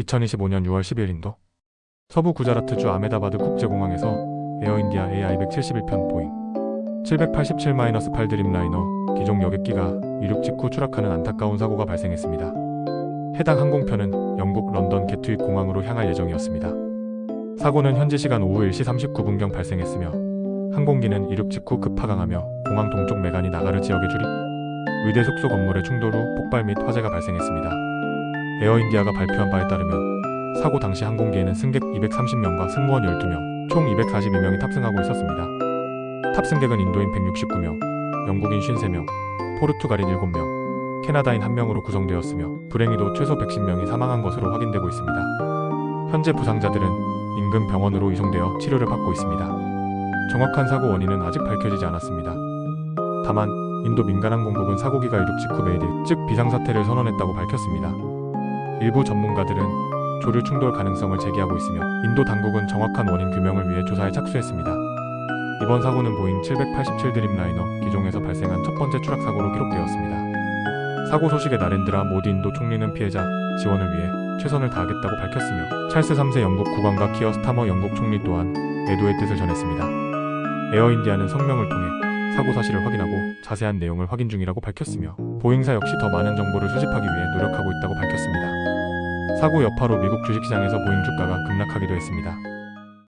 2025년 6월 10일 인도 서부 구자라트주 아메다바드 국제공항에서 에어인디아 AI171편 보잉 787-8 드림라이너 기종 여객기가 이륙 직후 추락하는 안타까운 사고가 발생했습니다. 해당 항공편은 영국 런던 게트윅 공항으로 향할 예정이었습니다. 사고는 현지 시간 오후 1시 39분경 발생했으며 항공기는 이륙 직후 급하강하며 공항 동쪽 메가니 나가르 지역에 주립 의대 숙소 건물의 충돌 후 폭발 및 화재가 발생했습니다. 에어인디아가 발표한 바에 따르면 사고 당시 항공기에는 승객 230명과 승무원 12명, 총 242명이 탑승하고 있었습니다. 탑승객은 인도인 169명, 영국인 53명, 포르투갈인 7명, 캐나다인 1명으로 구성되었으며 불행히도 최소 110명이 사망한 것으로 확인되고 있습니다. 현재 부상자들은 인근 병원으로 이송되어 치료를 받고 있습니다. 정확한 사고 원인은 아직 밝혀지지 않았습니다. 다만 인도 민간항공국은 사고기가 이륙 직후 메이드, 즉 비상사태를 선언했다고 밝혔습니다. 일부 전문가들은 조류 충돌 가능성을 제기하고 있으며 인도 당국은 정확한 원인 규명을 위해 조사에 착수했습니다. 이번 사고는 보잉 787 드림라이너 기종에서 발생한 첫 번째 추락 사고로 기록되었습니다. 사고 소식에 나렌드라 모디 인도 총리는 피해자 지원을 위해 최선을 다하겠다고 밝혔으며 찰스 3세 영국 국왕과 키어 스타머 영국 총리 또한 애도의 뜻을 전했습니다. 에어인디아는 성명을 통해 사고 사실을 확인하고 자세한 내용을 확인 중이라고 밝혔으며 보잉사 역시 더 많은 정보를 수집하기 위해 노력하고 있다고 밝혔습니다. 사고 여파로 미국 주식시장에서 보잉 주가가 급락하기도 했습니다.